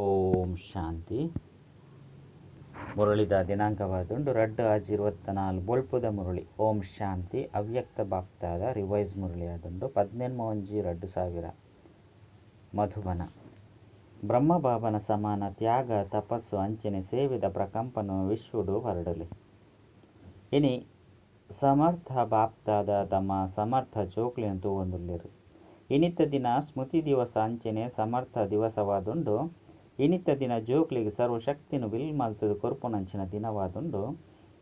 ಓಂ ಶಾಂತಿ. ಮುರಳಿದ ದಿನಾಂಕವಾದುಂಡು ರಡ್ಡು ಆಜಿರುವತ್ತ ನಾಲ್ ಬೊಳ್ಪುದ ಮುರಳಿ, ಓಂ ಶಾಂತಿ, ಅವ್ಯಕ್ತ ಬಾಪ್ತಾದ, ರಿವೈಸ್ ಮುರಳಿ ಆದುಂಡು ಪದ್ನೆನ್ಮ ಒಂಜಿ ರಡ್ಡು ಸಾವಿರ. ಮಧುಬನ. ಬ್ರಹ್ಮಬಾಬನ ಸಮಾನ ತ್ಯಾಗ, ತಪಸ್ಸು, ಅಂಚನೆ, ಸೇವಿದ ಪ್ರಕಂಪನು, ವಿಶ್ವಡು ಹೊರಡಲಿ. ಇನಿ, ಸಮರ್ಥ ಬಾಪ್ತಾದ ತಮ್ಮ ಸಮರ್ಥ ಜೋಕ್ಲಿಯನ್ನು ತೂವೊಂದುಲ್ಲೆರು ಇನಿತ್ತ ದಿನ ಸ್ಮೃತಿ ದಿವಸ ಅಂಚನೆ, ಸಮರ್ಥ ದಿವಸವಾದುಂಡು ಇನಿತ್ತ ದಿನ ಜೋಕ್ಲಿಗೆ ಸರ್ವಶಕ್ತಿನು ವಿಲ್ ಮಲ್ತದು ಕೊರ್ಪುನಂಚಿನ ದಿನವಾದೊಂದು.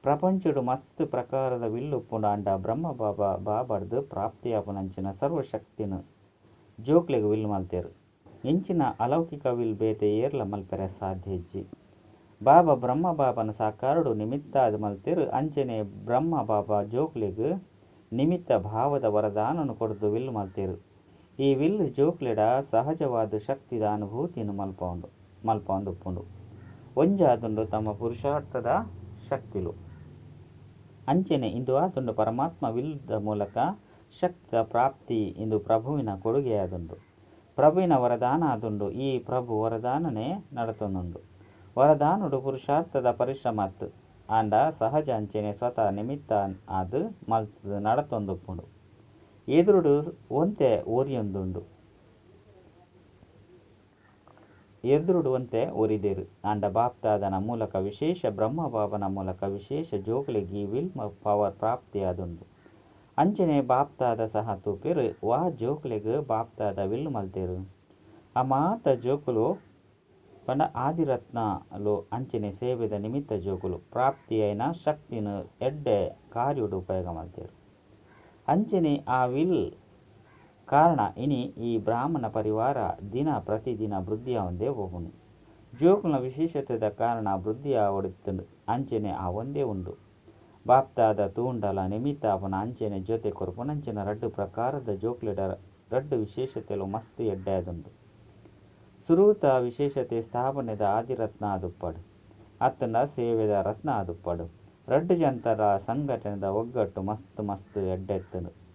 ಪ್ರಪಂಚಡು ಮಸ್ತ್ ಪ್ರಕಾರದ ವಿಲ್ಲುಪ್ಪುಂಡು ಅಂಡ ಬ್ರಹ್ಮ ಬಾಬಾ ಬಾಬರ್ದು ಪ್ರಾಪ್ತಿಯಾಪುನಂಚಿನ ಸರ್ವಶಕ್ತಿನು ಜೋಕ್ಲಿಗೆ ವಿಲ್ ಮಲ್ತೇರು. ಇಂಚಿನ ಅಲೌಕಿಕ ವಿಲ್ ಬೇತೆ ಏರ್ಲ ಮಲ್ಪೆರೆ ಸಾಧ್ಯ ಹೆಜ್ಜಿ. ಬಾಬಾ ಬ್ರಹ್ಮ ಬಾಬನ ಸಾಕಾರಡು ನಿಮಿತ್ತಾದ ಮಲ್ತೆರು. ಅಂಚನೆ ಬ್ರಹ್ಮ ಬಾಬಾ ಜೋಕ್ಲಿಗ್ ನಿಮಿತ್ತ ಭಾವದ ವರದಾನನು ಕೊಡ್ದು ವಿಲ್ ಮಲ್ತೇರು. ಈ ವಿಲ್ ಜೋಕ್ಲಿಡ ಸಹಜವಾದ ಶಕ್ತಿದ ಅನುಭೂತಿಯನ್ನು ಮಲ್ಪೊಂಡು ಮಲ್ಪೊಂದು ಉಪ್ಪುಂಡು. ಒಂಜಾದುಂಡು ತಮ್ಮ ಪುರುಷಾರ್ಥದ ಶಕ್ತಿಲು. ಅಂಚನೆ ಇಂದು ಆತುಂಡು ಪರಮಾತ್ಮ ವಿಲ್ದ ಮೂಲಕ ಶಕ್ತಿಯ ಪ್ರಾಪ್ತಿ ಇಂದು ಪ್ರಭುವಿನ ಕೊಡುಗೆಯಾದುಂಡು. ಪ್ರಭುವಿನ ವರದಾನ ಆದುಂಡು ಈ ಪ್ರಭು ವರದಾನನೇ ನಡತೊಂದುಂಡು. ವರದಾನುಡು ಪುರುಷಾರ್ಥದ ಪರಿಶ್ರಮತ್ ಆಂಡ ಸಹಜ ಅಂಚನೆ ಸ್ವತಃ ನಿಮಿತ್ತ ಆದ್ ಮಲ್ತದು ನಡತೊಂದುಪ್ಪುಂಡು. ಎದುರುಡು ಒಂತೆ ಓರಿಯೊಂದುಂಡು. ಎದುರುಡು ಒಂತೆ ಒರಿದೆರು ಆಂಡ ಬಾಪ್ತಾದನ ಮೂಲಕ ವಿಶೇಷ ಬ್ರಹ್ಮ ಬಾಬನ ಮೂಲಕ ವಿಶೇಷ ಜೋಗಳಿಗೆ ವಿಲ್ ಪವರ್ ಪ್ರಾಪ್ತಿಯಾದುಂಡು ಅಂಚನೆ ಬಾಪ್ತಾದ ಸಹ ತೂಪೆರು, ವಾ ಜೋಕ್ಲೆಗ್ ಬಾಪ್ತಾದ ವಿಲ್ ಮಲ್ತೆರು ಆ ಮಾತ ಜೋಕುಲು, ಪಂಡ ಆದಿರತ್ನಲು ಅಂಚನೆ ಸೇವೆದ ನಿಮಿತ್ತ ಜೋಕುಲು, ಪ್ರಾಪ್ತಿಯೈನ ಶಕ್ತಿನ ಎಡ್ಡೆ ಕಾರ್ಯುಡು ಉಪಯೋಗ ಮಲ್ತೆರು ಅಂಚನೆ ಆ ವಿಲ್ ಕಾರಣ, ಇನಿ ಈ ಬ್ರಾಹ್ಮಣ ಪರಿವಾರ ದಿನ ಪ್ರತಿದಿನ ವೃದ್ಧಿಯಾವಂದೇ ಹೋಗುನು ಜೋಕುಲ್ನ ವಿಶೇಷತೆದ ಕಾರಣ ವೃದ್ಧಿಯ ಒಡೆತ ಅಂಚನೆ ಆ ಒಂದೇ ಉಂಡು ಬಾಪ್ತಾದ ತೂಂಡಲ ನಿಮಿತ್ತ ಅವನ ಅಂಚನೆ ಜೊತೆ ಕೊರ್ಪುನಂಚಿನ ರಡ್ಡು ಪ್ರಕಾರದ ಜೋಕ್ಲೆಡ ರಡ್ಡು ವಿಶೇಷತೆಲು ಮಸ್ತ್ ಎಡ್ಡಾಯದುಂಡು ಸುರೂತ ವಿಶೇಷತೆ ಸ್ಥಾಪನೆದ ಆದಿರತ್ನ ಆದುಪ್ಪಡು ಅತ್ತನ ಸೇವೆದ ರತ್ನ ಆದುಪ್ಪಡು ರಡ್ಡು ಜಂತರ ಸಂಘಟನೆದ ಒಗ್ಗಟ್ಟು ಮಸ್ತ್ ಮಸ್ತ್ ಎಡ್ಡೆತ್ತನು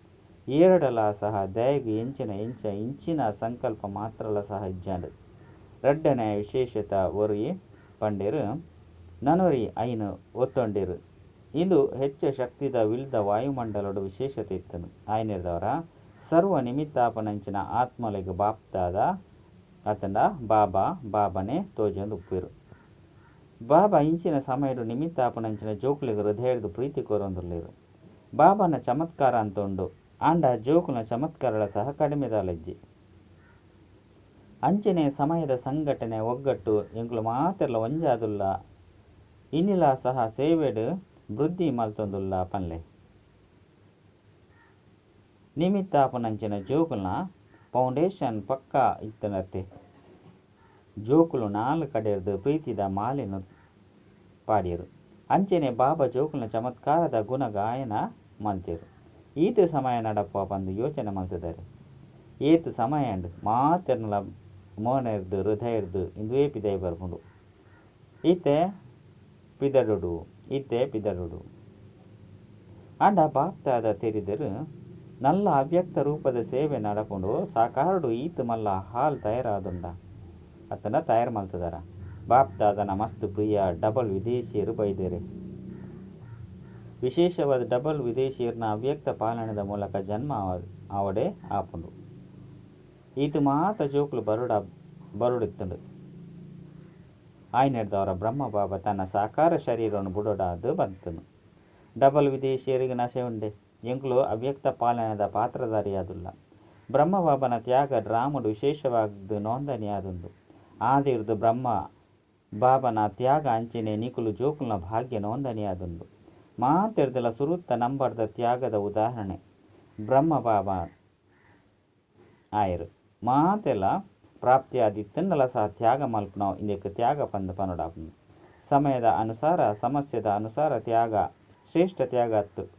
ಏರಡಲ ಸಹ ದಯಗೆ ಎಂಚಿನ ಎಂಚ ಇಂಚಿನ ಸಂಕಲ್ಪ ಮಾತ್ರಲ ಸಹ ಜನ ರಡ್ಡನೆ ವಿಶೇಷತ ಒರಿ ಪಂಡೆರು, ನನೊರಿ ಐನು ಒತ್ತೊಂಡಿರು. ಇಂದು ಹೆಚ್ಚು ಶಕ್ತಿದ ವಿಲ್ದ ವಾಯುಮಂಡಲಡು ವಿಶೇಷತೆ ಇತ್ತನು. ಆಯ್ನಿರ್ದವರ, ಸರ್ವ ನಿಮಿತ್ತಾಪನಂಚಿನ ಆತ್ಮಲೆಗ್ ಬಾಪ್ತಾದ ಅತಂಡ ಬಾಬಾ, ಬಾಬನೆ ತೋಜಂದು ಉಪ್ಪಿರು ಬಾಬಾ ಇಂಚಿನ ಸಮಯಡು ನಿಮಿತ್ತಾಪನಂಚಿನ ಜೋಕ್ಲಿಗೆ ಹೃದಯದ ಪ್ರೀತಿ ಕೋರೊಂದುಲ್ಲೇರು ಬಾಬಾನ ಚಮತ್ಕಾರ ಅಂತೊಂಡು ಆಂಡ ಜೋಕುನ ಚಮತ್ಕಾರಗಳ ಸಹ ಕಡಿಮೆದಾಲಜ್ಜಿ. ಅಂಚನೆ ಸಮಯದ ಸಂಘಟನೆ ಒಗ್ಗಟ್ಟು ಎಂಕುಲು ಮಾತೆರ್ಲ ಒಂಜಾದುಲ್ಲ ಇನ್ನಿಲ ಸಹ ಸೇವೆಡ್ ವೃದ್ಧಿ ಮಲ್ತೊಂದುಲ್ಲ ಪನ್ಲೆ. ನಿಮಿತ್ತಾಪನಂಚಿನ ಜೋಕುಲ್ನ ಫೌಂಡೇಶನ್ ಪಕ್ಕ ಇತ್ತನತ್ತೆ. ಜೋಕುಲು ನಾಲ್ ಕಡೆರ್ದು ಪ್ರೀತಿದ ಮಾಲಿನ ಪಾಡಿಯರು. ಅಂಚನೆ ಬಾಬಾ ಜೋಕುಲ್ನ ಚಮತ್ಕಾರದ ಗುಣ ಗಾಯನ ಮಲ್ತೆರು ಈತ ಸಮಯ ನಡಪ ಬಂದು ಯೋಚನೆ ಮಾಡ್ತಿದ್ದಾರೆ ಏತು ಸಮಯ ಅಂಡ್ ಮಾತೆರ್ನಲ ಮೋನೆರ್ದು ಹೃದಯರ್ದು ಇಂದುವೇ ಪಿದೈ ಬರ್ಬೋದು ಈತೆ ಪಿದಡುಡು ಈತೆ ಪಿದಡುಡು ಅಂಡ ಬಾಪ್ತಾದ ತೆರಿದರು ನಲ್ಲ ಅವ್ಯಕ್ತ ರೂಪದ ಸೇವೆ ನಡಕೊಂಡು ಸಾಕಾರಡು ಈತ ಮಲ್ಲ ಹಾಲ್ ತಯಾರಾದುಂಡ ಅತನ ತಯಾರು ಮಲ್ತದಾರ ಬಾಪ್ತಾದನ ಮಸ್ತ್ ಪ್ರಿಯ ಡಬಲ್ ವಿದೇಶಿಯರು ಬೈದೇರೆ ವಿಶೇಷವಾದ ಡಬಲ್ ವಿದೇಶಿಯರ್ನ ಅವ್ಯಕ್ತ ಪಾಲನೆದ ಮೂಲಕ ಜನ್ಮ ಅವಡೆ ಆಪುಂಡು. ಈತ ಮಾತ ಜೋಕುಲು ಬರುಡ ಬರುಡಿತ್ತುಂಡು. ಆಯ್ನೆಡ್ದವರ ಬ್ರಹ್ಮ ಬಾಬ ತನ್ನ ಸಾಕಾರ ಶರೀರವನ್ನು ಬುಡೋಡಾದು ಬಂತನು ಡಬಲ್ ವಿದೇಶಿಯರಿಗೆ ನಶೆ ಉಂಡೆ. ಎಂಕ್ಲು ಅವ್ಯಕ್ತ ಪಾಲನೆದ ಪಾತ್ರಧಾರಿಯಾದುಲ್ಲ. ಬ್ರಹ್ಮಬಾಬನ ತ್ಯಾಗ ಡ್ರಾಮಡು ವಿಶೇಷವಾದ ನೋಂದಣಿಯಾದುಂಡು. ಆದಿರ್ದು ಬ್ರಹ್ಮ ಬಾಬನ ತ್ಯಾಗ ಅಂಚನೆ ನಿಕುಲು ಜೋಕುಲ್ನ ಭಾಗ್ಯ ನೋಂದಣಿಯಾದುಂಡು. ಮಾತೆರ್ದಲ ಸುರುತ್ತ ನಂಬರ್ದ ತ್ಯಾಗದ ಉದಾಹರಣೆ. ಬ್ರಹ್ಮ ಬಾಬಾ ಆಯರು ಮಾತೆಲ್ಲ ಪ್ರಾಪ್ತಿಯಾದಿತ್ತನ್ನಲ ಸಹ ತ್ಯಾಗ ಮಲ್ಪನೋ ಇಂದಕ್ಕೆ ತ್ಯಾಗ ಪಂದ ಪನುಡಾಪನು. ಸಮಯದ ಅನುಸಾರ, ಸಮಸ್ಯೆದ ಅನುಸಾರ ತ್ಯಾಗ, ಶ್ರೇಷ್ಠ ತ್ಯಾಗ ಅತ್ತು.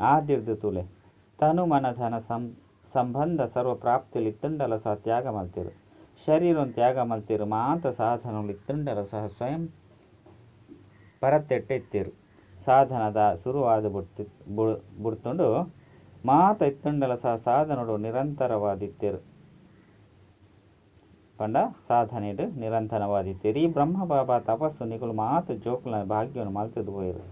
ಆದಿರ್ದು ತುಲೆ. ತನು ಮನಧನ ಸಂ, ಸಂಬಂಧ ಸರ್ವ ಪ್ರಾಪ್ತಿಲಿ ಇತ್ತಂಡಲ ಸಹ ತ್ಯಾಗ ಮಲ್ತಿರು. ಶರೀರ ತ್ಯಾಗ ಮಲ್ತಿರು ಮಾತ ಸಾಧನಲಿ ಇತ್ತಂಡಲ ಸಹ ಸ್ವಯಂ ಪರತ್ತೆಟ್ಟೆತ್ತಿರು ಸಾಧನದ ಶುರುವಾದ ಬುಡ್ತಿ ಬುಡ್ತುಂಡು ಮಾತ ಇತ್ತುಂಡಲ ಸಹ ಸಾಧನಡು ನಿರಂತರವಾದಿತ್ತೆರು. ಪಂಡ ಸಾಧನೆಡು ನಿರಂತರವಾದಿತ್ತೀರಿ. ಈ ಬ್ರಹ್ಮ ಬಾಬಾ ತಪಸ್ಸು ನಿಗಲು ಮಾತು ಜೋಕುಲ ಭಾಗ್ಯವನ್ನು ಮಲ್ತಿದ್ದು ಹೋಯರು.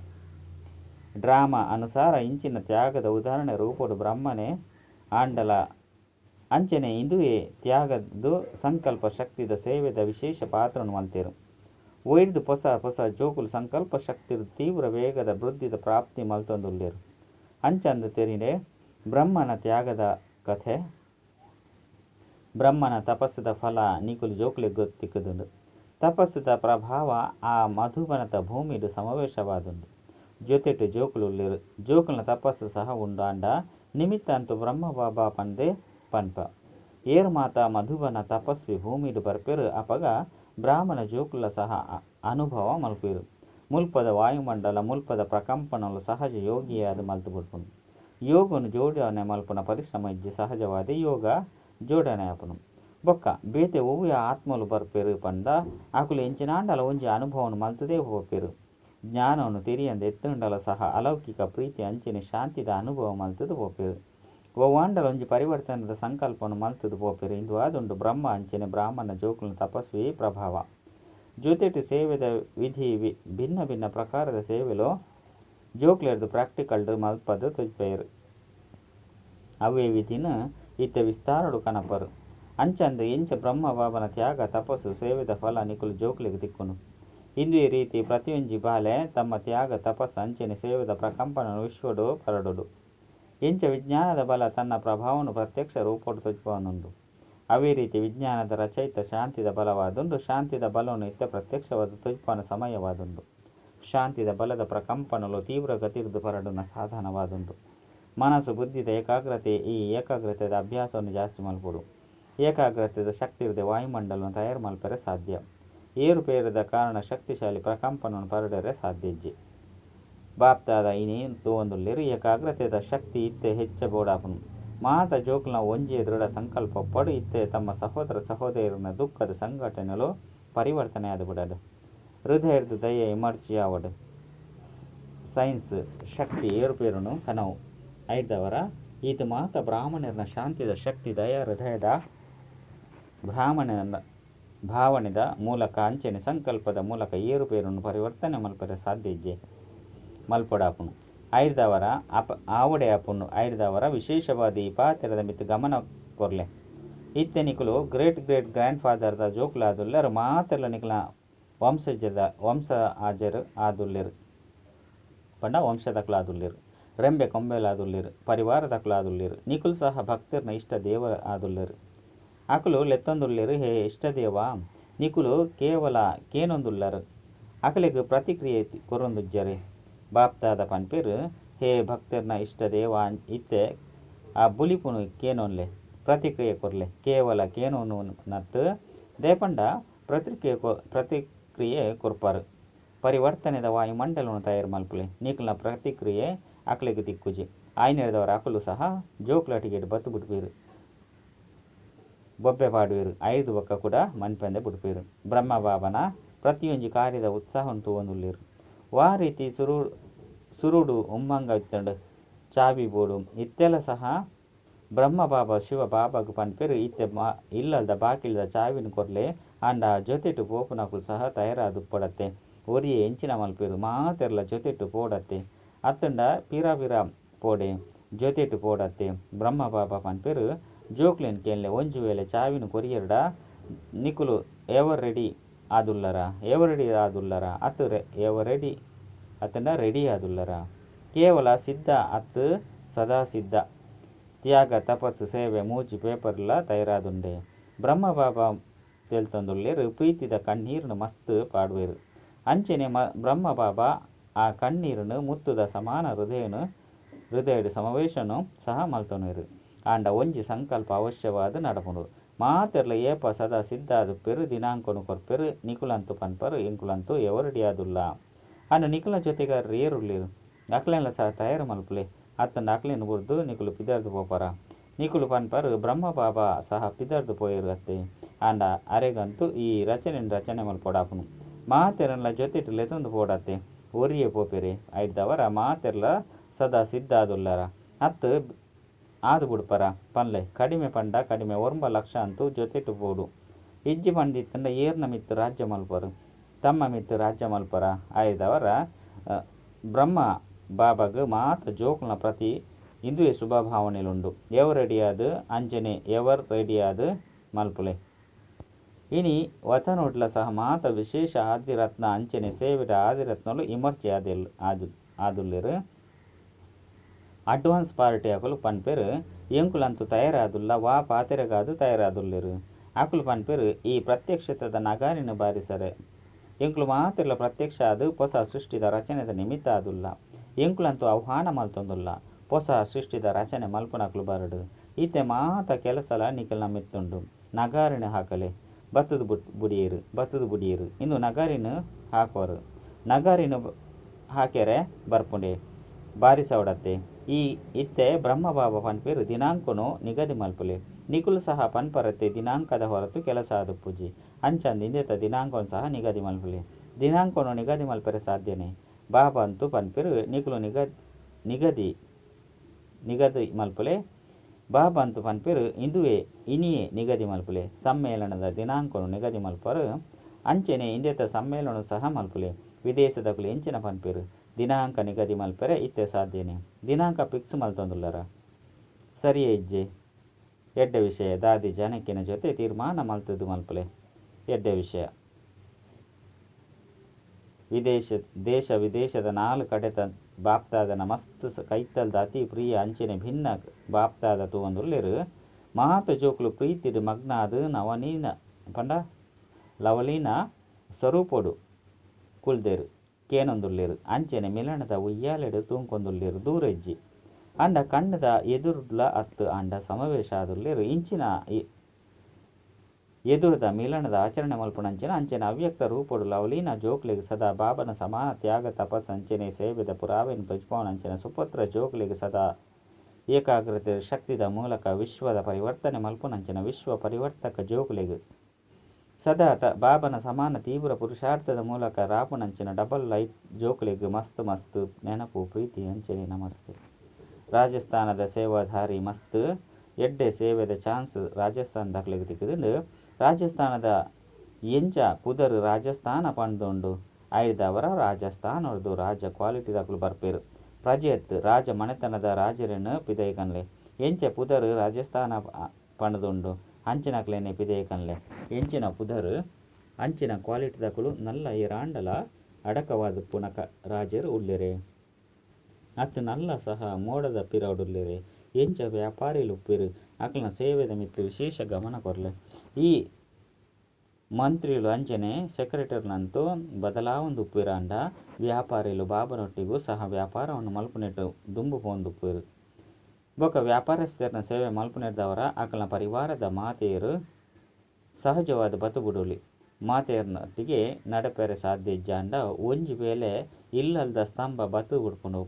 ಡ್ರಾಮಾ ಅನುಸಾರ ಇಂಚಿನ ತ್ಯಾಗದ ಉದಾಹರಣೆ ರೂಪಡು ಬ್ರಹ್ಮನೇ ಆಂಡಲ ಅಂಚನೆ ಇಂದುವೇ ತ್ಯಾಗದ್ದು ಸಂಕಲ್ಪ ಶಕ್ತಿದ ಸೇವೆದ ವಿಶೇಷ ಪಾತ್ರವನ್ನು ಮಲ್ತೇರು. ಒಯ್ದು ಹೊಸ ಹೊಸ ಜೋಕುಲು ಸಂಕಲ್ಪ ಶಕ್ತಿರು ತೀವ್ರ ವೇಗದ ವೃದ್ಧಿದ ಪ್ರಾಪ್ತಿ ಮಲ್ತೊಂದುಲ್ಲೇರು. ಅಂಚಂದು ತೆರಿನೆ ಬ್ರಹ್ಮನ ತ್ಯಾಗದ ಕಥೆ. ಬ್ರಹ್ಮನ ತಪಸ್ಸದ ಫಲ ನಿಕುಲು ಜೋಕುಲಿ ಗೊತ್ತಿಕ್ಕದುಂಡು. ತಪಸ್ಸದ ಪ್ರಭಾವ ಆ ಮಧುಬನದ ಭೂಮಿಡು ಸಮಾವೇಶವಾದುಂಡು. ಜೊತೆಟು ಜೋಕುಲು ಉಳ್ಳೇರು ಜೋಕುಲ್ನ ತಪಸ್ಸು ಸಹ ಉಂಡಾಂಡ ನಿಮಿತ್ತ ಅಂತೂ ಬ್ರಹ್ಮ ಬಾಬಾ ಪಂದೆ ಪನ್ಪ. ಏರು ಮಾತ ಮಧುಬನ ತಪಸ್ವಿ ಭೂಮಿಡು ಬರ್ಪೆರು ಅಪಗ ಬ್ರಾಹ್ಮಣ ಜೋಕುಲ ಸಹ ಅ- ಅನುಭವ ಮಲ್ಪೇರು ಮುಲ್ಪದ ವಾಯುಮಂಡಲ ಮುಲ್ಪದ ಪ್ರಕಂಪನಲು ಸಹಜ ಯೋಗಿಯಾದ ಮಲ್ತು ಬಿಡ್ಪುಂಡು ಯೋಗನು ಜೋಡಣೆ ಮಲ್ಪುನ ಪರಿಶ್ರಮ ಇಜ್ಜಿ ಸಹಜವಾದಿ ಯೋಗ ಜೋಡಣೆ ಆಪುನು ಬೊಕ್ಕ ಬೇತೆ ಒವ್ವೆ ಆತ್ಮಲು ಬರ್ಪೆರು ಪಂಡ ಆಕುಲು ಎಂಚಿನಾಂಡಲ ಒಂಜಿ ಅನುಭವನು ಮಲ್ತದೇ ಹೋಪೆರು ಜ್ಞಾನವನ್ನು ತಿರಿಯಂದ ಎತ್ತುಂಡಲ ಸಹ ಅಲೌಕಿಕ ಪ್ರೀತಿ ಅಂಚಿನ ಶಾಂತಿದ ಅನುಭವ ಮಲ್ತದು ಪೋಪೆರು ಒವ್ವಾಂಡಲ ಒಂಜಿ ಪರಿವರ್ತನದ ಸಂಕಲ್ಪವನ್ನು ಮಲ್ತುದು ಪೋಪೆರ್. ಇಂದು ಆದುಂಡು ಬ್ರಹ್ಮ, ಅಂಚನೆ, ಬ್ರಾಹ್ಮಣ, ಜೋಕುಲ್ನ ತಪಸ್ವಿ ಪ್ರಭಾವ. ಜೊತೆಟು ಸೇವೆದ ವಿಧಿ ಭಿನ್ನ ಭಿನ್ನ ಪ್ರಕಾರದ ಸೇವೆಲು ಜೋಕ್ಲೆರ್ದು ಪ್ರಾಕ್ಟಿಕಲ್ಡು ಮಲ್ಪದು ತುಜ್ಪೆಯರು. ಅವೇ ವಿಧಿನ ಇತ್ತ ವಿಸ್ತಾರಡು ಕನಪರು. ಅಂಚಂದ ಎಂಚ ಬ್ರಹ್ಮ ಬಾಬನ ತ್ಯಾಗ ತಪಸ್ಸು ಸೇವೆದ ಫಲ ನಿಕುಲು ಜೋಕ್ಲಿಗೆ ತಿಕ್ಕುನು ಇಂದು ಈ ರೀತಿ ಪ್ರತಿಯೊಂಜಿ ಬಾಲೆ ತಮ್ಮ ತ್ಯಾಗ, ತಪಸ್ಸು, ಅಂಚನೆ, ಸೇವೆದ ಪ್ರಕಂಪನ ವಿಶ್ವಡು ಪರಡುಡು. ಎಂಚ ವಿಜ್ಞಾನದ ಬಲ ತನ್ನ ಪ್ರಭಾವವನ್ನು ಪ್ರತ್ಯಕ್ಷ ತುಜ್ಪವನುಂಡು ಅವೇ ರೀತಿ ವಿಜ್ಞಾನದ ರಚಯಿತ ಶಾಂತಿದ ಬಲವಾದುಂಡು ಶಾಂತಿದ ಬಲವನ್ನು ಇತ್ತ ಪ್ರತ್ಯಕ್ಷವಾದ ತುಜ್ಪನ ಸಮಯವಾದುಂಡು ಶಾಂತಿದ ಬಲದ ಪ್ರಕಂಪನಲು ತೀವ್ರ ಗತಿರ್ದು ಪರಡುನ ಸಾಧನವಾದುಂಡು ಮನಸ್ಸು ಬುದ್ಧಿದ ಏಕಾಗ್ರತೆ ಈ ಏಕಾಗ್ರತೆದ ಅಭ್ಯಾಸವನ್ನು ಜಾಸ್ತಿ ಮಲ್ಪುಡು. ಏಕಾಗ್ರತೆದ ಶಕ್ತಿ ಇರದೆ ವಾಯುಮಂಡಲವನ್ನು ತಯಾರು ಮಲ್ಪರೆ ಸಾಧ್ಯ. ಏರುಪೇರದ ಕಾರಣ ಶಕ್ತಿಶಾಲಿ ಪ್ರಕಂಪನವನ್ನು ಪರಡರೆ ಸಾಧ್ಯ ಬಾಪ್ತಾದ ಒಂದು ತೋಂದುಲ್ಲೆರು ಏಕಾಗ್ರತೆದ ಶಕ್ತಿ ಇತ್ತೆ ಹೆಚ್ಚ ಬೋಡಾಪುನು. ಮಾತ ಜೋಕ್ನ ಒಂಜಿ ದೃಢ ಸಂಕಲ್ಪ ಪಡು ಇತ್ತೆ ತಮ್ಮ ಸಹೋದರ ಸಹೋದರಿನ ದುಃಖದ ಸಂಘಟನೆಲು ಪರಿವರ್ತನೆ ಆದ ಬಿಡಡು ಹೃದಯದ ದಯೆ ಇಮರ್ಜಿ ಆವಡು. ಸೈನ್ಸ್ ಶಕ್ತಿ ಏರುಪೇರುನು ಕನವು. ಐದವರ, ಈತ ಮಾತ ಬ್ರಾಹ್ಮಣರನ ಶಾಂತಿದ ಶಕ್ತಿ ದಯ ಹೃದಯದ ಬ್ರಾಹ್ಮಣನ ಭಾವನೆದ ಮೂಲಕ ಅಂಚನೆ ಸಂಕಲ್ಪದ ಮೂಲಕ ಏರುಪೇರನ್ನು ಪರಿವರ್ತನೆ ಮಲ್ಪರೆ ಸಾಧ್ಯ ಇಜ್ಜೆ. ಐದವರ ಅಪ ಆವಡೆ ಆಪುನು ಐದವರ ವಿಶೇಷವಾದ ಈ ಪಾತ್ರದ ಮಿತ್ ಗಮನ ಕೊರ್ಲೆ. ಇತ್ತೆ ನಿಕುಲು ಗ್ರೇಟ್ ಗ್ರೇಟ್ ಗ್ರ್ಯಾಂಡ್ ಫಾದರ್ದ ಜೋಕುಲಾದುಲ್ಲರು ಮಾತ್ರ ನಿಕಲ ವಂಶಜದ, ವಂಶ ಆಜರು ಆದುಲ್ಲೆರು. ಪಂಡ ವಂಶದಕ್ಲಾದುಲ್ಲೆರು ರೆಂಬೆ ಕೊಂಬೆಲಾದುಲ್ಲೆರು ಪರಿವಾರದಕ್ಲಾದುಲ್ಲೆರು ನಿಕುಲು ಸಹ ಭಕ್ತರ್ನ ಇಷ್ಟ ದೇವ ಆದುಲ್ಲೆರು. ಅಕುಲು ಲೆತ್ತೊಂದುಲ್ಲೆರು ಹೇ ಇಷ್ಟ ದೇವ, ನಿಕುಲು ಕೇವಲ ಕೇನೊಂದುಲ್ಲರು. ಅಕಲಿಗೆ ಪ್ರತಿಕ್ರಿಯೆ ಕೊರೊಂದುಜ್ಜರೆ. ಬಾಪ್ತಾದ ಪನ್ಪಿರ್ ಹೇ ಭಕ್ತರ್ನ ಇಷ್ಟ ದೇವ ಇತ್ತೆ, ಆ ಬುಲಿಪುನು ಕೇನೊನ್ಲೆ, ಪ್ರತಿಕ್ರಿಯೆ ಕೊರ್ಲೆ. ಕೇವಲ ಕೇನೋನು ನತ್ತು ದೇಪಂಡ ಪ್ರತಿಕ್ರಿಯೆ ಕೊ, ಪ್ರತಿಕ್ರಿಯೆ ಕೊರ್ಪಾರು. ಪರಿವರ್ತನೆದ ವಾಯುಮಂಡಲವನ್ನು ತಯಾರು ಮಲ್ಪುಲೆ ನೀಕಲ್ನ ಪ್ರತಿಕ್ರಿಯೆ ಅಕ್ಲೆಗೆ ತಿಕ್ಕುಜಿ ಆಯ್ನೆಡ್ದವರ ಅಕಲು ಸಹ ಜೋಕ್ಲಾಟಿಗೆ ಬತ್ತು ಬಿಡ್ಬೀರು ಬೊಬ್ಬೆ ಪಾಡುವಿರು, ಐದು ಬೊಕ್ಕ ಕೂಡ ಮನ್ಪೆಂದೆ ಬಿಡ್ಬೀರು ಬ್ರಹ್ಮ ಬಾಬನ ಪ್ರತಿಯೊಂಜಿ ಕಾರ್ಯದ ಉತ್ಸಾಹವನ್ನು ತೂವೊಂದುಲ್ಲೇರು ವಾ ರೀತಿ ಸುರು ಸುರುಡು ಉಮ್ಮಂಗ ಇತ್ತಂಡು ಚಾವಿ ಬೋಡು. ಇತ್ತೆಲ್ಲ ಸಹ ಬ್ರಹ್ಮ ಬಾಬಾ ಶಿವ ಬಾಬಾಗ ಪನ್ಪೆರು. ಇತ್ತೆ ಮಾ, ಇಲ್ಲದ ಬಾಕಿಲ್ದ ಚಾವಿನ ಕೊರ್ಲೆ ಅಂಡ ಜೊತೆಟು ಪೋಪುನಕುಲು ಸಹ ತಯಾರಾದು ಪಡತ್ತೆ. ಒರಿಯೆ ಎಂಚಿನ ಮಲ್ಪೇರು, ಮಾತೆರ್ಲ ಜೊತೆಟು ಪೋಡತ್ತೆ. ಅತ್ತಂಡ ಪಿರ ಪಿರ ಪೋಡೆ ಜೊತೆಟು ಪೋಡತ್ತೆ. ಬ್ರಹ್ಮ ಬಾಬಾ ಪನ್ಪೆರು, ಜೋಕ್ಲೆನ್ ಕೇನ್ಲೆ ಒಂಜು ವೇಳೆ ಚಾವಿನ ಕೊರಿಯರ್ಡ ನಿಕುಲು ಎವರ್ ರೆಡಿ ಆದುಲ್ಲರ ಎವರ್ ರೆಡಿ ಆದುಲ್ಲರ, ಅತ್ತು ಎವರ್ ರೆಡಿ ಅತ್ತಂಡ ರೆಡಿ ಆದುಲ್ಲರ. ಕೇವಲ ಸಿದ್ಧ ಅತ್ ಸದಾ ಸಿದ್ಧ. ತ್ಯಾಗ, ತಪಸ್ಸು, ಸೇವೆ ಮೂಜಿ ಪೇಪರ್ಲ ತಯಾರಾದುಂಡೆ. ಬ್ರಹ್ಮ ಬಾಬಾ ತೇಲ್ತೊಂದುಲ್ಲೇರು ಪ್ರೀತಿದ ಕಣ್ಣೀರನ್ನು ಮಸ್ತ್ ಪಾಡುವೆರು. ಅಂಚನೆ ಮ, ಬ್ರಹ್ಮ ಬಾಬಾ ಆ ಕಣ್ಣೀರನ್ನು ಮುತ್ತುದ ಸಮಾನ ಹೃದಯನು, ಹೃದಯದ ಸಮಾವೇಶನು ಸಹ ಮಲ್ತೊನುವೆರು ಆಂಡ ಒಂಜಿ ಸಂಕಲ್ಪ ಅವಶ್ಯವಾದ ನಡಪುಂಡು. ಮಾತೆರ್ಲ ಏಪ ಸದಾ ಸಿದ್ಧಾದು ಪೆರು ದಿನಾಂಕನು ಕೊರ್ಪೆರು ನಿಕುಲಂತು ಪನ್ಪರು ಇಂಕುಲಂತು ಎವರಡಿಯಾದುಲ್ಲ. ಅನ್ನ ನಿಕುಲ ಜೊತೆಗಾರರು ಏರುಳ್ಳೇರು ಅಕ್ಲೆನ್ಲ ಸಹ ತಯಾರು ಮಲ್ಪುಲೆ ಅತ್ತ ಅಕ್ಲೆನ್ ಬುರ್ದು ನಿಖಲು ಪಿದರ್ದು ಪೋಪಾರ ನಿಖಲು ಪನ್ಪರ್ ಬ್ರಹ್ಮ ಬಾಬಾ ಸಹ ಪಿದರ್ದು ಪೋಯರು ಅತ್ತೆ ಆಂಡ ಅರೆಗಂತೂ ಈ ರಚನೆ ರಚನೆ ಮಲ್ಪೊಡಾಪುನು ಮಾತೆರನ್ಲ ಜೊತೆ ಲೆತೊಂದು ಪೋಡತ್ತೆ ಒರಿಯೇ ಪೋಪೆರೆ ಐದವರ ಮಾತೆರ್ಲ ಸದಾ ಸಿದ್ಧಾದುಲ್ಲರ ಅತ್ತು ಆದು ಬಿಡ್ಪರ ಪನ್ಲೆ ಕಡಿಮೆ ಪಂಡ ಕಡಿಮೆ ಒರ್ಂಬ ಲಕ್ಷ ಅಂತೂ ಜೊತೆಟು ಪೋಡು ಇಜ್ಜಿ ಪಂಡಿತ್ತಂಡ ಏರ್ನ ಮಿತ್ತು ರಾಜ್ಯ ಮಲ್ಪರು ತಮ್ಮ ಮಿತ್ತು ರಾಜ್ಯ ಮಲ್ಪರ ಆಯ್ದವರ ಬ್ರಹ್ಮ ಬಾಬಾಗ ಮಾತ್ರ ಜೋಕುಲ್ನ ಪ್ರತಿ ಇಂದುವೆ ಶುಭ ಭಾವನೆಲುಂಡು ಎವರ್ ರೆಡಿಯಾದ್ ಅಂಜನೆ ಎವರ್ ರೆಡಿಯಾದ್ ಮಲ್ಪುಲೆ. ಇನಿ ವತನೋಟ್ಲ ಸಹ ಮಾತ ವಿಶೇಷ ಆದಿರತ್ನ ಅಂಚನೆ ಸೇವಿರ ಆದಿರತ್ನಲು ಇಮರ್ಚಿ ಆದಿಲ್, ಆದು, ಆದುಲ್ಲೆರ್. ಅಡ್ವಾನ್ಸ್ ಪಾರ್ಟಿ ಅಕುಲು ಪನ್ಪೆರ್, ಎಂಕುಲಂತೂ ತಯಾರಾದುಲ್ಲ, ವಾ ಪಾತೆರೆಗಾದು ತಯಾರಾದುಲ್ಲೆರ್. ಅಕುಲು ಪನ್ಪೆರ್, ಈ ಪ್ರತ್ಯಕ್ಷತದ ನಗಾರಿನ ಬಾರಿಸರೆ ಎಂಕುಲು ಮಾತಿರ್ಲ ಪ್ರತ್ಯಕ್ಷ ಅದು ಹೊಸ ಸೃಷ್ಟಿದ ರಚನೆದ ನಿಮಿತ್ತ ಆದುಲ್ಲ ಎಂಕುಲಂತೂ ಆಹ್ವಾನ ಮಲ್ತೊಂದುಲ್ಲ ಹೊಸ ಸೃಷ್ಟಿದ ರಚನೆ ಮಲ್ಪುನಕ್ಲು ಬರಡು. ಈತೆ ಮಾತ ಕೆಲಸಲ ನಿಖಲ್ ನಮ್ಮಿತ್ತುಂಡು. ನಗಾರಿನ ಹಾಕಲೆ, ಬತ್ತದ ಬುಟ್, ಬುಡಿಯರು, ಬತ್ತದ ಬುಡಿಯರು. ಇನ್ನು ನಗಾರಿನ ಹಾಕೋರು. ನಗಾರಿನ ಹಾಕೆರೆ ಬರ್ಪುಂಡೆ ಬಾರಿ ಸವಡತ್ತೆ ಈ ಇತ್ತೆ ಬ್ರಹ್ಮಬಾಬ ಪನ್ಪೇರು ದಿನಾಂಕನು ನಿಗದಿ ಮಲ್ಪುಲೆ. ನಿಕುಲು ಸಹ ಪನ್ಪರತ್ತೆ ದಿನಾಂಕದ ಹೊರತು ಕೆಲಸ ಆದು ಪೂಜಿ. ಅಂಚಂದ ಇಂದೆತ ದಿನಾಂಕನು ಸಹ ನಿಗದಿ ಮಲ್ಪಲಿ ದಿನಾಂಕವನ್ನು ನಿಗದಿ ಮಲ್ಪರೆ ಸಾಧ್ಯನೇ. ಬಾಬಂತು ಪನ್ಪೇರು ನಿಕುಲು ನಿಗದಿ ನಿಗದಿ ನಿಗದಿ ಮಲ್ಪುಲೆ ಬಾಬಾ ಅಂತು ಪನ್ಪೇರು ಇಂದುವೆ ಇನಿಯೇ ನಿಗದಿ ಮಲ್ಪುಲೆ ಸಮ್ಮೇಳನದ ದಿನಾಂಕವನ್ನು ನಿಗದಿ ಮಲ್ಪರು ಅಂಚೆನೆ ಇಂದೆತ ಸಮ್ಮೇಳನ ಸಹ ಮಲ್ಪುಲೆ. ವಿದೇಶದಕುಲು ಇಂಚಿನ ಪನ್ಪೇರು ದಿನಾಂಕ ನಿಗದಿ ಮಲ್ಪರೆ ಇತ್ತೆ ಸಾಧ್ಯನೇ. ದಿನಾಂಕ ಫಿಕ್ಸ್ ಮಲ್ತೊಂದುಲ್ಲರ. ಸರಿಯೇ ಇಜ್ಜೆ. ಎಡ್ಡ ವಿಷಯ ದಾದಿ ಜನಕ್ಕಿನ ಜೊತೆ ತೀರ್ಮಾನ ಮಲ್ತದ್ದು ಮಲ್ಪಲೆ. ಎಡ್ಡೆ ವಿಷಯ. ವಿದೇಶ, ದೇಶ ವಿದೇಶದ ನಾಲ್ಕು ಕಡೆತ ಬಾಪ್ತಾದನ ಮಸ್ತ್ ನಮಸ್ತು ಕೈತಲ್ದ ಅತಿ ಪ್ರಿಯ ಅಂಚಿನ ಭಿನ್ನ ಬಾಪ್ತಾದ ತೂವೊಂದುಲ್ಲೆರು ಮಹಾತ ಜೋಕುಲು ಪ್ರೀತಿಡ್ ಮಗ್ನಾದ್ ನವನೀನ, ಪಂಡ, ಲವಲೀನ ಸ್ವರೂಪೊಡು ಕುಲ್ದೆರು ಕೇನೊಂದುಲ್ಲೆರು ಅಂಚೆನೆ ಮಿಲನದ ಉಯ್ಯಾಲೆಡು ತೂಂಕೊಂದುಲ್ಲೆರು ದೂರೆಜ್ಜಿ. ಅಂಡ ಕಣ್ಣದ ಎದುರುಡ್ಲ ಅತ್ತು ಅಂಡ ಸಮಾವೇಶ ಇಂಚಿನ ಎದುರದ ಮಿಲನದ ಆಚರಣೆ ಮಲ್ಪುನಂಚಿನ ಅಂಚೆನ ಅವ್ಯಕ್ತ ರೂಪೊಡು ಲವಲೀನ ಜೋಕ್ಲೆಗ್ ಸದಾ ಬಾಬನ ಸಮಾನ ತ್ಯಾಗ ತಪಸ್ ಅಂಚನೆ ಸೇವೆದ ಪುರಾವೆನ್ ಪ್ರಜ್ಪಾವನಂಚಿನ ಸುಪುತ್ರ ಜೋಕ್ಲೆಗ್ ಸದಾ ಏಕಾಗ್ರತೆ ಶಕ್ತಿದ ಮೂಲಕ ವಿಶ್ವದ ಪರಿವರ್ತನೆ ಮಲ್ಪುನಂಚಿನ ವಿಶ್ವ ಪರಿವರ್ತಕ ಜೋಕ್ಲೆಗ್. ಸದಾ ತ ಬಾಬನ ಸಮಾನ ತೀವ್ರ ಪುರುಷಾರ್ಥದ ಮೂಲಕ ರಾಪುನಂಚಿನ ಡಬಲ್ ಲೈಟ್ ಜೋಕ್ಲೆಗ್ ಮಸ್ತ್ ಮಸ್ತ್ ನೆನಪು, ಪ್ರೀತಿ, ಅಂಚನೆ ನಮಸ್ತೆ. ರಾಜಸ್ಥಾನದ ಸೇವಾಧಾರಿ ಮಸ್ತ್, ಎಡ್ಡೆ ಸೇವೆದ ಚಾನ್ಸ್ ರಾಜಸ್ಥಾನ ದಾಖಲೆಗೆ ತಿಕ್ಕಿದ್ದು ರಾಜಸ್ಥಾನದ ಎಂಚ ಪುದರ್ ರಾಜಸ್ಥಾನ ಪಂಡುಂಡು ಐದವರ ಅವ್ರದ್ದು ರಾಜ ಕ್ವಾಲಿಟಿ ದಾಖಲು ಬರ್ಪೇರು. ಪ್ರಜೆತ್ ರಾಜ ಮನೆತನದ ರಾಜರನ್ನು ಪಿದೈಕನ್ಲೆ ಎಂಚ ಪುದರ್ ರಾಜಸ್ಥಾನ ಪ- ಪಂಡದುಂಡು. ಅಂಚಿನಕ್ಲೆನೆ ಪಿದೈಕನ್ಲೆ ಎಂಚಿನ ಪುದರ್ ಅಂಚಿನ ಕ್ವಾಲಿಟಿ ದಾಖಲು ನಲ್ಲ ಈ ರಾಂಡಲ ಅಡಕವಾದ ಪುನಕ ರಾಜರು ಉಳ್ಳಿರೆ ಅತ್ತು ನಲ್ಲ ಸಹ ಮೋಡದ ಪಿರವುಡುಲ್ಲೆರೆ. ಎಂಚ ವ್ಯಾಪಾರಿಲು ಉಪ್ಪಿರು ಅಕ್ಲನ ಸೇವೆದ ಮಿತ್ತು ವಿಶೇಷ ಗಮನ ಕೊರ್ಲೆ. ಈ ಮಂತ್ರಿಲು ಅಂಚನೆ ಸೆಕ್ರೆಟರಿನಂತೂ ಬದಲಾವೊಂದು ಉಪ್ಪಿರಾಂಡ ವ್ಯಾಪಾರಿಲು ಬಾಬನೊಟ್ಟಿಗೂ ಸಹ ವ್ಯಾಪಾರವನ್ನು ಮಲ್ಪುನೆಟ್ಟು ದುಂಬು ಪೋಂದುಪ್ಪುರು ಬೊಕ ವ್ಯಾಪಾರಸ್ಥರನ ಸೇವೆ ಮಲ್ಪುನೆಡ್ದವರ ಆಕಲನ ಪರಿವಾರದ ಮಾತೆಯರು ಸಹಜವಾದ ಬತುಬುಡುಲಿ. ಮಾತೆಯರ್ನೊಟ್ಟಿಗೆ ನಡಪೆರೆ ಸಾಧ್ಯ ಇಜ್ಜಾಂಡ. ಒಂಜಿ ವೇಳೆ ಇಲ್ಲಲ್ದ ಸ್ತಂಭ ಬತ್ತು ಹುಡ್ಕೊಂಡು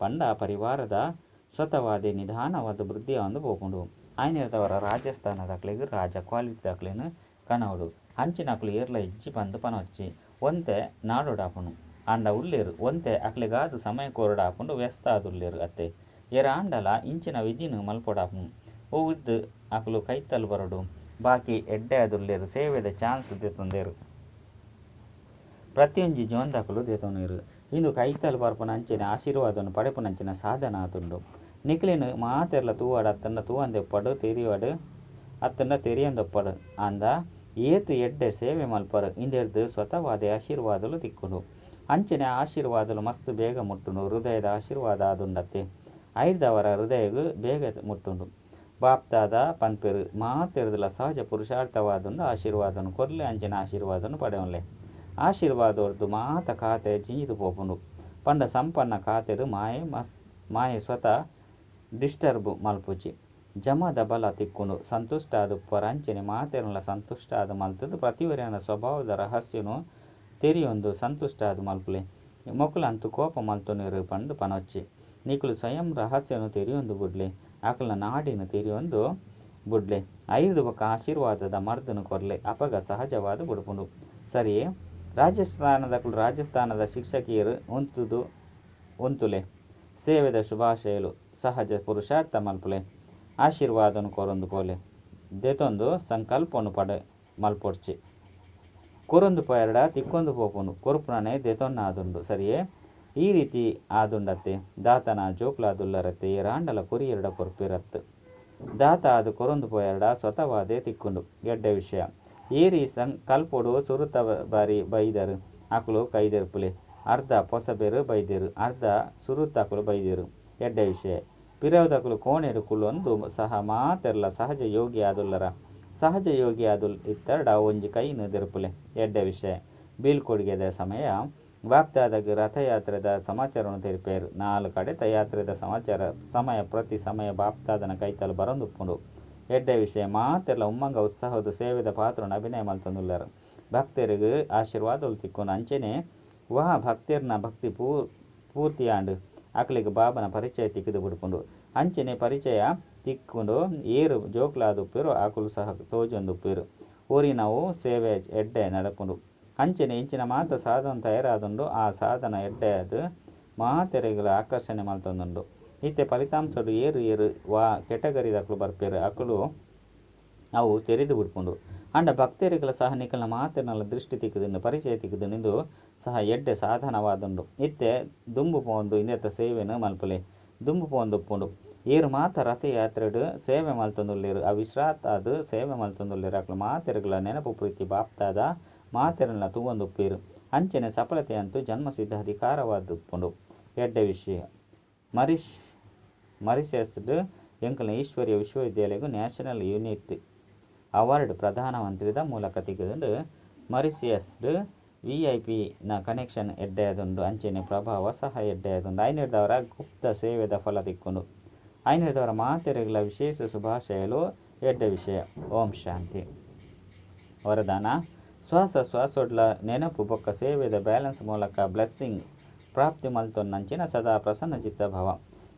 ಪಂಡ ಪರಿವಾರದ ಸ್ವತವಾದ ನಿಧಾನವಾದ ವೃದ್ಧಿಯ ಒಂದು ಆಯ್ನಿರದವರ ಆಯ್ನಿರ್ದವರ ರಾಜಸ್ಥಾನದಾಕ್ಲೆಗ್ ರಾಜ ಕ್ವಾಲಿಟಿ ದಾಕ್ಲೆನು ಹಂಚಿನ ಅಂಚಿನಕ್ಲು ಏರ್ಲ ಇಜ್ಜಿ ಬಂದು ಪನೊಚ್ಚಿ. ಒಂತೆ ನಾಡೋಡಾಪುನು ಅಂಡ ಉಲ್ಲೇರು, ಒಂತೆ ಅಕ್ಲೆಗಾದು ಸಮಯ ಕೋರಡಾಪುಂಡು ವ್ಯಸ್ತ ಆದುಲ್ಲೇರು ಅತ್ತೆ. ಏರ ಆಂಡಲ ಇಂಚಿನ ವಿಧಿನು ಮಲ್ಪೊಡಾಪುನು ಉದ್ದು ಅಕ್ಲು ಕೈತಲ್ ಬರಡು. ಬಾಕಿ ಎಡ್ಡೆ ಆದುಲ್ಲೇರು ಸೇವೆದ ಚಾನ್ಸ್ ದೆತೊಂದೇರು. ಪ್ರತಿಯೊಂಜಿ ಜೀವನದಾಕಲು ದೇತೊನೇರು ಇಂದು ಕೈತಲ್ ಬರ್ಪುನ ಅಂಚಿನ ಆಶೀರ್ವಾದವನ್ನು ಪಡೆಪುನಂಚಿನ ಸಾಧನ ಆತುಂಡು ನಿಕ್ಲೆನು ಮಾತೆರ್ಲ ತೂವಾಡ ಅತ್ತಂಡ ತೂವಂದೆಪ್ಪಡು ತೆರಿವಾಡು ಅತ್ತಂಡ ತೆರಿಯಂದೊಪ್ಪಡು ಅಂದ, ಏತು ಎಡ್ಡೆ ಸೇವೆ ಮಲ್ಪರು, ಇಂದೆರ್ದು ಸ್ವತವಾದ ಆಶೀರ್ವಾದಲು ತಿಕ್ಕುಡು ಅಂಚನೆ ಆಶೀರ್ವಾದಲು ಮಸ್ತ್ ಬೇಗ ಮುಟ್ಟುಂಡು ಹೃದಯದ ಆಶೀರ್ವಾದ ಆದುಂಡತ್ತೆ. ಐದವರ ಹೃದಯಗೂ ಬೇಗ ಮುಟ್ಟುಂಡು. ಬಾಪ್ತಾದ ಪನ್ಪೆರು, ಮಾತೆರ್ದಲ ಸಹಜ ಪುರುಷಾರ್ಥವಾದೊಂದು ಆಶೀರ್ವಾದನು ಕೊರ್ಲೆ, ಅಂಚಿನ ಆಶೀರ್ವಾದನು ಪಡೆಯೊನ್ಲೆ. ಆಶೀರ್ವಾದೋರ್ದು ಮಾತ ಖಾತೆ ಜಿಂಜಿದು ಪೋಪುಂಡು. ಪಂಡ ಸಂಪನ್ನ ಖಾತೆರು ಮಾಯೆ ಮಸ್, ಮಾಯೆ ಸ್ವತಃ ಡಿಸ್ಟರ್ಬ್ ಮಲ್ಪುಜಿ ಜಮದ ಬಲ ತಿಕ್ಕುಂಡು ಸಂತುಷ್ಟ ಆದು ಪರಂಚನೆ ಸಂತುಷ್ಟ ಆದ ಮಲ್ತದು ಪ್ರತಿವರ್ಯನ ಸ್ವಭಾವದ ರಹಸ್ಯನು ತೆರಿಯೊಂದು ಸಂತುಷ್ಟ ಆದು ಮಲ್ಪುಲೆ. ಅಂತು ಕೋಪ ಮಲ್ತೊನಿರು ಪಂಡು ಪನೊಚ್ಚಿ. ನಿಕುಲು ಸ್ವಯಂ ರಹಸ್ಯನು ತೆರಿಯೊಂದು ಬುಡ್ಲೆ. ಆಕಲ ನಾಡಿನ ತೆರಿಯೊಂದು ಬುಡ್ಲೆ. ಐದು ಬಕ ಆಶೀರ್ವಾದದ ಮರ್ದನು ಕೊರ್ಲೆ. ಅಪಗ ಸಹಜವಾದ ಬುಡುಪುಂಡು. ಸರಿಯೇ? ರಾಜಸ್ಥಾನದ ರಾಜಸ್ಥಾನದ ಶಿಕ್ಷಕಿಯರು ಉಂತುದು, ಉಂತುಲೆ. ಸೇವೆದ ಶುಭಾಶಯಲು ಸಹಜ ಪುರುಷಾರ್ಥ ಮಲ್ಪುಲೆ ಆಶೀರ್ವಾದನು ಕೊರೊಂದು ಪೋಲೆ. ದೆತೊಂದು ಸಂಕಲ್ಪನು ಪಡೆ ಮಲ್ಪೊಡ್ಚಿ. ಕೊರೊಂದು ಪೋಯರಡ ತಿಕ್ಕೊಂದು ಪೋಪುನು. ಕೊರುಪುನನೆ ದೆತೊನ್ನ ಆದುಂಡು. ಸರಿಯೇ? ಈ ರೀತಿ ಆದುಂಡತ್ತೆ. ದಾತನ ಜೋಕ್ಲಾದುಲ್ಲರತ್ತೆ. ರಾಂಡಲ ಕೊರಿಯರಡ ಕೊರ್ಪಿರತ್ತು. ದಾತ ಅದು ಕೊರೊಂದು ಪೋಯರಡ ಸ್ವತವಾದೆ ತಿಕ್ಕುಂಡು. ಗೆಡ್ಡೆ ವಿಷಯ. ಏರಿ ಸಂ ಕಲ್ಪೊಡು ಸುರುತ ಬಾರಿ ಬೈದರು. ಅಕುಲು ಕೈದೆರ್ಪುಲೆ ಅರ್ಧ ಪೊಸಬೆರು ಬೈದೆರು. ಅರ್ಧ ಸುರುತ್ತಕುಲು ಬೈದೆರು. ಎಡ್ಡೆ ವಿಷಯ. ಪಿರವದಕುಲು ಕೋಣೆಡು ಕುಲೊಂದು ಸಹ ಮಾತೆರ್ಲ ಸಹಜ ಯೋಗಿ ಆದುಲ್ಲರ ಸಹಜ ಯೋಗಿ ಆದುಲ್ ಇತ್ತರ್ಡ ಒಂಜಿ ಕೈ ದೆರ್ಪುಲೆ. ಎಡ್ಡೆ ವಿಷಯ. ಬೀಳ್ಕೊಡುಗೆದ ಸಮಯ. ವಾಪ್ತಾದಾಗ ರಥಯಾತ್ರೆದ ಸಮಾಚಾರವನ್ನು ತೆರಿಪೇರು. ನಾಲ್ಕು ಕಡೆ ಯಾತ್ರೆದ ಸಮಾಚಾರ. ಸಮಯ ಪ್ರತಿ ಸಮಯ ಬಾಪ್ತಾದನ ಕೈತಲು ಬರಂದುಪ್ಪುಂಡು. ಎಡ್ಡೆ ವಿಷಯ. ಮಾತೆಲ್ಲ ಉಮ್ಮಂಗ ಉತ್ಸಾಹದ ಸೇವೆದ ಪಾತ್ರನ ಅಭಿನಯ ಮಲ್ತಂದುಲ್ಲರು ಭಕ್ತರಿಗೆ ಆಶೀರ್ವಾದ ತಿಕ್ಕೊಂಡು ಅಂಚೆನೆ. ವಹ ಭಕ್ತರ್ನ ಭಕ್ತಿ ಪೂ, ಪೂರ್ತಿಯಾಂಡು. ಅಕ್ಲಿಗೆ ಬಾಬನ ಪರಿಚಯ ತಿಕ್ಕಿದು ಬಿಡ್ಕೊಂಡು, ಅಂಚನೆ ಪರಿಚಯ ತಿಕ್ಕೊಂಡು ಏರು ಜೋಕ್ಲಾದುಪ್ಪಿರು ಆಕುಲು ಸಹ ತೋಜೊಂದುಪ್ಪಿರು ಊರಿನವು ಸೇವೆ ಎಡ್ಡೆ ನಡಪುಂಡು ಅಂಚನೆ ಇಂಚಿನ ಮಾತ ಸಾಧನ ತಯಾರಾದುಂಡು, ಆ ಸಾಧನ ಎಡ್ಡೆ ಅದು ಮಾತೆರೆಗಳ ಆಕರ್ಷಣೆ ಮಲ್ತೊಂದುಂಡು ಇತ್ತೆ ಫಲಿತಾಂಶಗಳು ಏರು ಏರು ವಾ ಕೆಟಗರಿದ ಅಕುಲು ಬರ್ಪೇರು ಅಕುಲು ಅವು ತೆರೆದು ಬಿಡ್ಕೊಂಡು. ಅಂಡ ಭಕ್ತರಿಗಳ ಸಹ ನಿಖಲ ಮಾತಿನಲ್ಲ ದೃಷ್ಟಿ ತಿಕ್ಕುದುಂಡು, ಪರಿಚಯ ತಿಕ್ಕುದುಂಡು ಸಹ ಎಡ್ಡೆ ಸಾಧನವಾದುಂಡು. ಇತ್ತೆ ದುಂಬು ಪೋಂದು ಇಂದೆತ್ತ ಸೇವೆನು ಮಲ್ಪಲೆ. ದುಂಬು ಪೋಂದು ಉಪ್ಪುಂಡು. ಏರು ಮಾತ ರಥಯಾತ್ರೆಡು ಸೇವೆ ಮಲ್ತೊಂದುಲ್ಲೇರು. ಅವಿಶ್ರಾತ್ ಅದು ಸೇವೆ ಮಲ್ತೊಂದುಲ್ಲೇರು. ಅಕ್ಲು ಮಾತೆರುಗಳ ನೆನಪು ಪ್ರೀತಿ ಬಾಪ್ತಾದ ಮಾತೆರನ್ನ ತೂವೊಂದು ಉಪ್ಪೇರು. ಅಂಚನೆ ಸಫಲತೆ ಅಂತೂ ಜನ್ಮಸಿದ್ಧ ಅಧಿಕಾರವಾದ ಉಪ್ಪುಂಡು. ಎಡ್ಡೆ ವಿಷಯ. ಮರಿಷ್ ಮರಿಷಸ್ಡು ಎಂಕಲ ಈಶ್ವರ್ಯ ವಿಶ್ವವಿದ್ಯಾಲಯಗೂ ನ್ಯಾಷನಲ್ ಯೂನಿಟ್ ಅವಾರ್ಡ್ ಪ್ರಧಾನಮಂತ್ರಿದ ಮೂಲಕ ತೆಗೆದು ಮರಿಸಿಯಸ್ಡ್ ವಿ ಐ ಪಿನ ಕನೆಕ್ಷನ್ ಎಡ್ಡೆಯದೊಂದು, ಅಂಚಿನ ಪ್ರಭಾವ ಸಹ ಎಡ್ಡೆಯದೊಂದು. ಐನಿಡ್ದವರ ಗುಪ್ತ ಸೇವೆದ ಫಲ ತಿಕ್ಕೊಂಡು ಐನಿಡ್ದವರ ಮಾತೆರೆಗಳ ವಿಶೇಷ ಶುಭಾಶಯಲು ಎಡ್ಡೆ ವಿಷಯ. ಓಂ ಶಾಂತಿ. ವರದಾನ. ಶ್ವಾಸ ಶ್ವಾಸೊಡ್ಲ ನೆನಪು ಬೊಕ್ಕ ಸೇವೆದ ಬ್ಯಾಲೆನ್ಸ್ ಮೂಲಕ ಬ್ಲೆಸ್ಸಿಂಗ್ ಪ್ರಾಪ್ತಿ ಮಲ್ತೊನ್ನಂಚಿನ ಸದಾ ಪ್ರಸನ್ನ ಚಿತ್ತ ಭವ.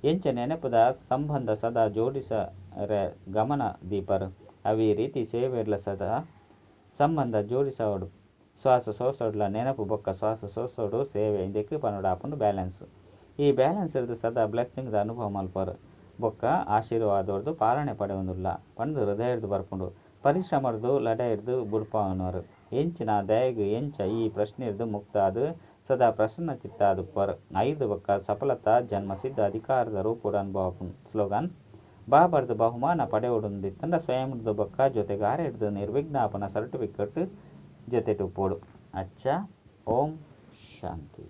ಎಂಚ ನೆನಪುದ ಸಂಬಂಧ ಸದಾ ಜೋಡಿಸರೆ ಗಮನ ದೀಪರು. ಅವಿ ರೀತಿ ಸೇವೆರ್ಲ ಸದಾ ಸಂಬಂಧ ಜೋಡಿಸೋಡು ಶ್ವಾಸ ಸೋಸೋಡ್ಲ ನೆನಪು ಬೊಕ್ಕ ಶ್ವಾಸ ಸೋಸೋಡು ಸೇವೆ ಇದಕ್ಕೆ ಪನ್ನಡ ಆಪುಂಡು ಬ್ಯಾಲೆನ್ಸ್ ಈ ಬ್ಯಾಲೆನ್ಸ್ ಇರ್ದು ಸದಾ ಬ್ಲೆಸ್ಸಿಂಗ್ದ ಅನುಭವ ಮಲ್ಪರು ಬೊಕ್ಕ ಆಶೀರ್ವಾದವ್ರದ್ದು ಪಾಲನೆ ಪಡೆಯೊಂದುಲ್ಲ ಪಂದು ಹೃದಯರ್ದು ಬರ್ಪುಂಡು ಪರಿಶ್ರಮರ್ದು ಲಡ ಹಿಡ್ದು ಬುಡ್ಪಾವನವರು ಎಂಚಿನ ದಯಗು ಎಂಚ ಈ ಪ್ರಶ್ನೆ ಇರ್ದು ಮುಕ್ತ ಅದು ಸದಾ ಪ್ರಸನ್ನ ಚಿತ್ತ ಅದು ಪರ್ ಐದು ಬೊಕ್ಕ ಸಫಲತಾ ಜನ್ಮಸಿದ್ಧ ಅಧಿಕಾರದ ರೂಪ ಅನುಭವ ಸ್ಲೋಗನ್ ಬಾಬರ್ದು ಬಹುಮಾನ ಪಡೆಯುವುದಿತ್ತಂಡ ಸ್ವಯಂದು ಬೊಕ್ಕ ಜೊತೆಗಾರ ಹಿಡ್ದು ನಿರ್ವಿಜ್ಞಾಪನ ಸರ್ಟಿಫಿಕೇಟ್ ಜೊತೆ ಟುಪ್ಪೋಡು ಅಚ್ಚ ಓಂ ಶಾಂತಿ